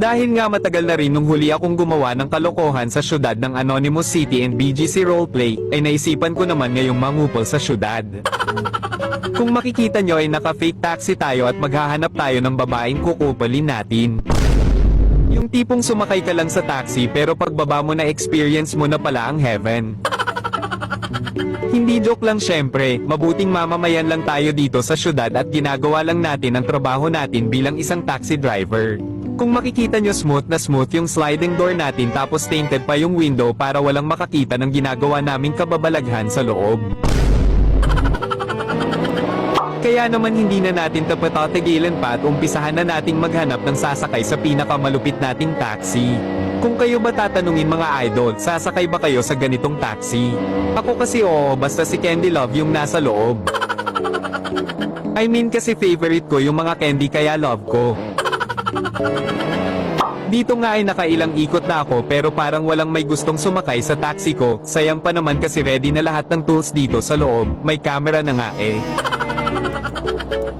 Dahil nga matagal na rin nung huli akong gumawa ng kalokohan sa syudad ng Anonymous City and BGC Roleplay, ay naisipan ko naman ngayong mangupol sa syudad. Kung makikita nyo ay naka-fake taxi tayo at maghahanap tayo ng babaeng kukupalin natin. Yung tipong sumakay ka lang sa taxi pero pagbaba mo na experience mo na pala ang heaven. Hindi joke lang syempre, mabuting mamamayan lang tayo dito sa syudad at ginagawa lang natin ang trabaho natin bilang isang taxi driver. Kung makikita nyo smooth na smooth yung sliding door natin tapos tainted pa yung window para walang makakita ng ginagawa naming kababalaghan sa loob. Kaya naman hindi na natin tapatatigilan pa at umpisahan na nating maghanap ng sasakay sa pinakamalupit nating taxi. Kung kayo ba tatanungin mga idol, sasakay ba kayo sa ganitong taxi? Ako kasi oo, basta si Candy Love yung nasa loob. I mean kasi favorite ko yung mga candy kaya love ko. Dito nga ay nakailang ikot na ako pero parang walang may gustong sumakay sa taxi ko. Sayang pa naman kasi ready na lahat ng tools dito sa loob. May camera na nga eh.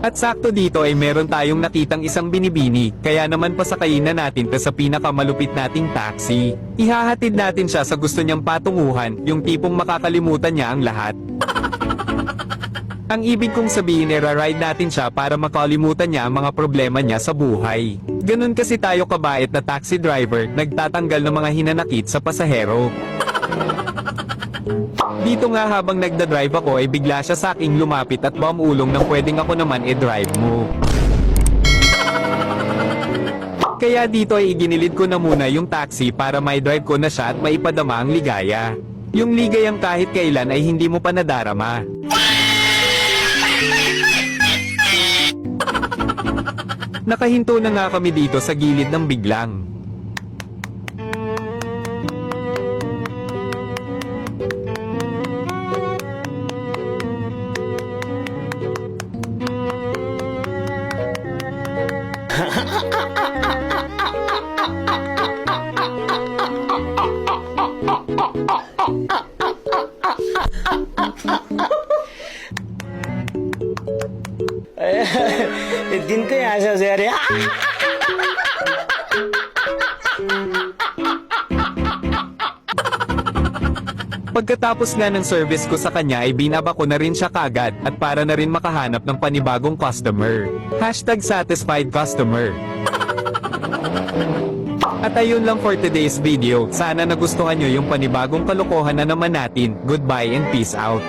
At sakto dito ay meron tayong nakitang isang binibini, kaya naman pasakayin na natin to sa pinakamalupit nating taxi. Ihahatid natin siya sa gusto niyang patunguhan, yung tipong makakalimutan niya ang lahat. Ang ibig kong sabihin ride natin siya para makalimutan niya ang mga problema niya sa buhay. Ganun kasi tayo kabait na taxi driver, nagtatanggal ng mga hinanakit sa pasahero. Dito nga habang nagda-drive ako ay bigla siya sa aking lumapit at bumulong nang pwedeng ako naman e-drive mo. Kaya dito ay iginilid ko na muna yung taxi para may drive ko na siya at maipadama ang ligaya. Yung ligayang kahit kailan ay hindi mo pa nadarama. Nakahinto na nga kami dito sa gilid ng biglang. দিনতে আসা যে আরে Pagkatapos nga ng service ko sa kanya ay binaba ko na rin siya kaagad at para na rin makahanap ng panibagong customer. Hashtag satisfied customer. At ayun lang for today's video. Sana nagustuhan nyo yung panibagong kalokohan na naman natin. Goodbye and peace out.